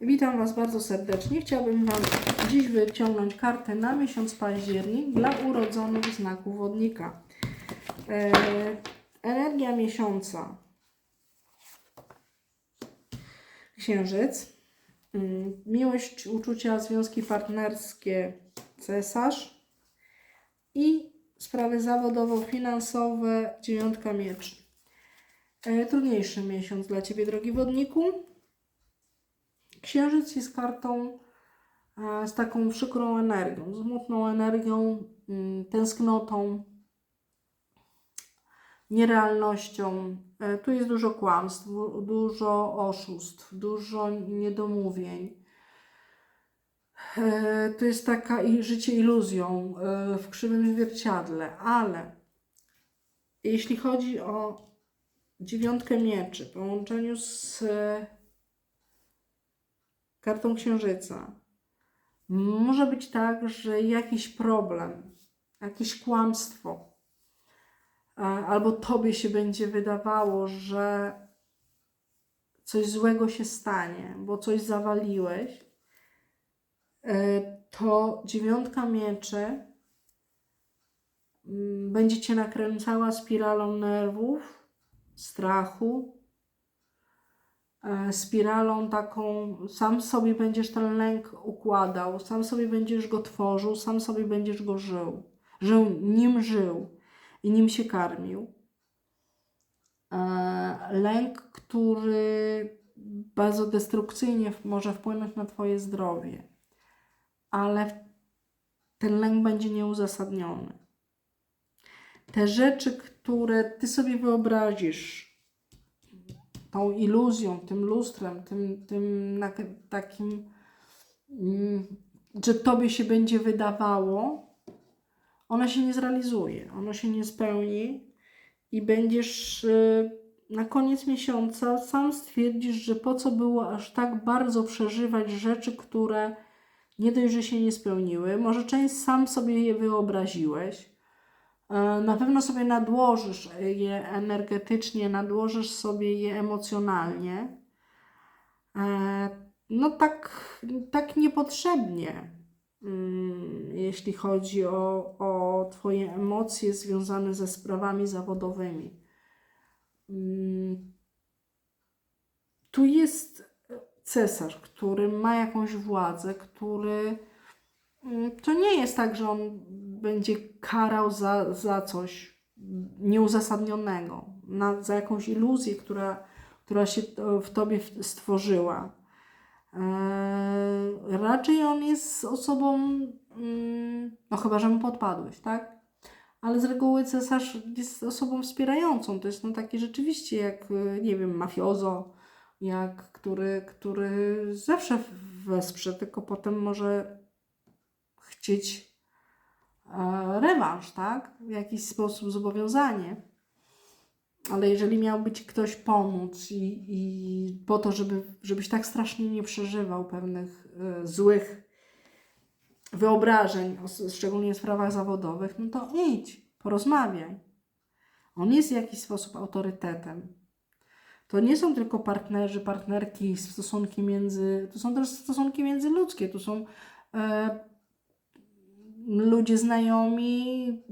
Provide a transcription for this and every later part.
Witam Was bardzo serdecznie. Chciałabym Wam dziś wyciągnąć kartę na miesiąc październik dla urodzonych znaku wodnika. E, energia miesiąca. Księżyc. Mm, Miłość, uczucia, związki partnerskie. Cesarz. I sprawy zawodowo-finansowe. Dziewiątka mieczy. E, trudniejszy miesiąc dla Ciebie, drogi wodniku. Księżyc jest kartą e, z taką przykrą energią, smutną energią, mm, tęsknotą, nierealnością. E, Tu jest dużo kłamstw, dużo oszustw, dużo niedomówień. E, To jest taka życie iluzją w krzywym zwierciadle, ale jeśli chodzi o dziewiątkę mieczy w połączeniu z kartą księżyca. Może być tak, że jakiś problem, jakieś kłamstwo, albo tobie się będzie wydawało, że coś złego się stanie, bo coś zawaliłeś, e, to dziewiątka mieczy mm, będzie cię nakręcała spiralą nerwów, strachu, spiralą taką, sam sobie będziesz ten lęk układał, sam sobie będziesz go tworzył, sam sobie będziesz go żył. Żył, nim żył i nim się karmił. E, Lęk, który bardzo destrukcyjnie może wpłynąć na Twoje zdrowie, ale ten lęk będzie nieuzasadniony. Te rzeczy, które Ty sobie wyobrazisz, tą iluzją, tym lustrem, tym, tym takim, mm, że tobie się będzie wydawało, ona się nie zrealizuje, ono się nie spełni i będziesz y, na koniec miesiąca sam stwierdzisz, że po co było aż tak bardzo przeżywać rzeczy, które nie dość, że się nie spełniły, może część sam sobie je wyobraziłeś, Na pewno sobie nadłożysz je energetycznie, nadłożysz sobie je emocjonalnie. E, No tak, tak niepotrzebnie, mm, jeśli chodzi o, o Twoje emocje związane ze sprawami zawodowymi. Mm, Tu jest cesarz, który ma jakąś władzę, który To nie jest tak, że on będzie karał za, za coś nieuzasadnionego, na, za jakąś iluzję, która, która się w tobie stworzyła. Eee, raczej on jest osobą, mm, no chyba, że mu podpadłeś, tak? Ale z reguły cesarz jest osobą wspierającą. To jest no taki rzeczywiście jak, y, nie wiem, mafiozo, jak, który, który zawsze wesprze, tylko potem może chcieć e, rewanż, tak? W jakiś sposób zobowiązanie. Ale jeżeli miałby ci ktoś pomóc i, i po to, żeby, żebyś tak strasznie nie przeżywał pewnych e, złych wyobrażeń, szczególnie w sprawach zawodowych, no to idź, porozmawiaj. On jest w jakiś sposób autorytetem. To nie są tylko partnerzy, partnerki, stosunki między, to są też stosunki międzyludzkie, to są e, ludzie znajomi,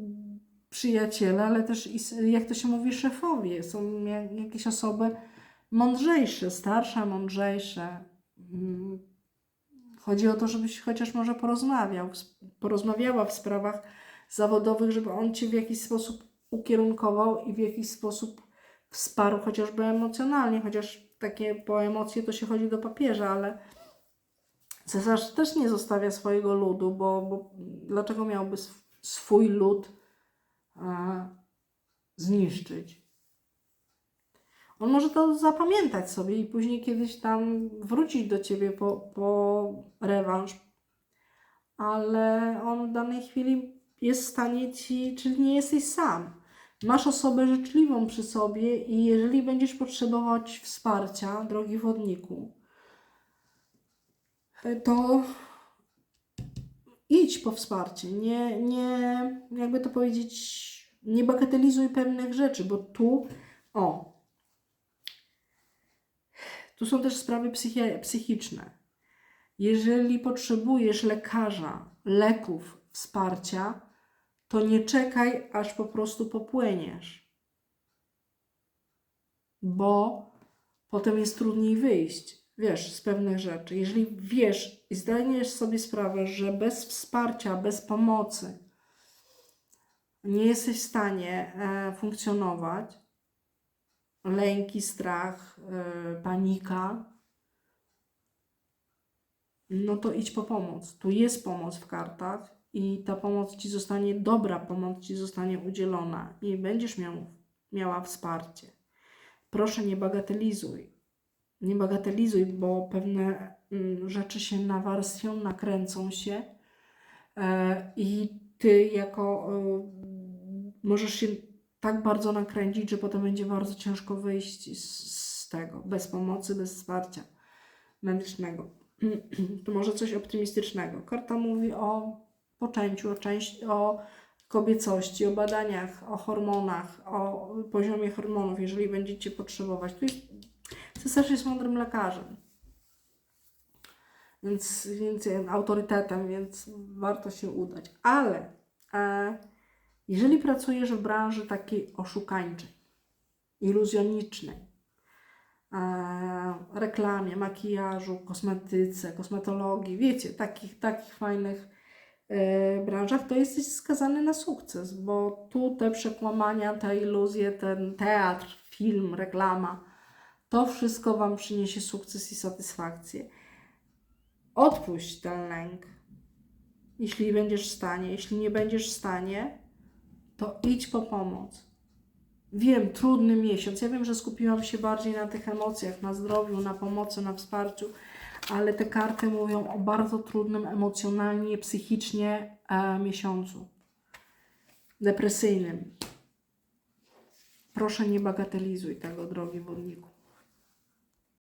przyjaciele, ale też, jak to się mówi, szefowie. Są ja- jakieś osoby mądrzejsze, starsze, mądrzejsze. Mm. Chodzi o to, żebyś chociaż może porozmawiał, porozmawiała w sprawach zawodowych, żeby on cię w jakiś sposób ukierunkował i w jakiś sposób wsparł, chociażby emocjonalnie, chociaż takie po emocje to się chodzi do papieża, ale Cesarz też nie zostawia swojego ludu, bo, bo dlaczego miałby sw- swój lud e, zniszczyć? On może to zapamiętać sobie i później kiedyś tam wrócić do ciebie po, po rewanż, ale on w danej chwili jest w stanie ci, czyli nie jesteś sam. Masz osobę życzliwą przy sobie i jeżeli będziesz potrzebować wsparcia, drogi wodniku, to idź po wsparcie. Nie, nie, jakby to powiedzieć, nie bagatelizuj pewnych rzeczy, bo tu, o, tu są też sprawy psychi- psychiczne. Jeżeli potrzebujesz lekarza, leków, wsparcia, to nie czekaj, aż po prostu popłyniesz. Bo potem jest trudniej wyjść, wiesz, z pewnych rzeczy. Jeżeli wiesz i zdajesz sobie sprawę, że bez wsparcia, bez pomocy nie jesteś w stanie e, funkcjonować, lęki, strach, e, panika, no to idź po pomoc. Tu jest pomoc w kartach i ta pomoc ci zostanie, dobra pomoc ci zostanie udzielona i będziesz miał, miała wsparcie. Proszę nie bagatelizuj. Nie bagatelizuj, bo pewne mm, rzeczy się nawarstwią, nakręcą się e, i ty jako e, możesz się tak bardzo nakręcić, że potem będzie bardzo ciężko wyjść z, tego, bez pomocy, bez wsparcia medycznego. To może coś optymistycznego. Karta mówi o poczęciu, o, część, o kobiecości, o badaniach, o hormonach, o poziomie hormonów, jeżeli będziecie potrzebować. Tu jest, cesarz jest mądrym lekarzem, więc, więc autorytetem, więc warto się udać. Ale e, jeżeli pracujesz w branży takiej oszukańczej, iluzjonicznej, e, reklamie, makijażu, kosmetyce, kosmetologii, wiecie, takich, takich fajnych e, branżach, to jesteś skazany na sukces, bo tu te przekłamania, te iluzje, ten teatr, film, reklama, to wszystko Wam przyniesie sukces i satysfakcję. Odpuść ten lęk, jeśli będziesz w stanie. Jeśli nie będziesz w stanie, to idź po pomoc. Wiem, trudny miesiąc. Ja wiem, że skupiłam się bardziej na tych emocjach, na zdrowiu, na pomocy, na wsparciu, ale te karty mówią o bardzo trudnym emocjonalnie, psychicznie e, miesiącu. Depresyjnym. Proszę nie bagatelizuj tego, drogi wodniku.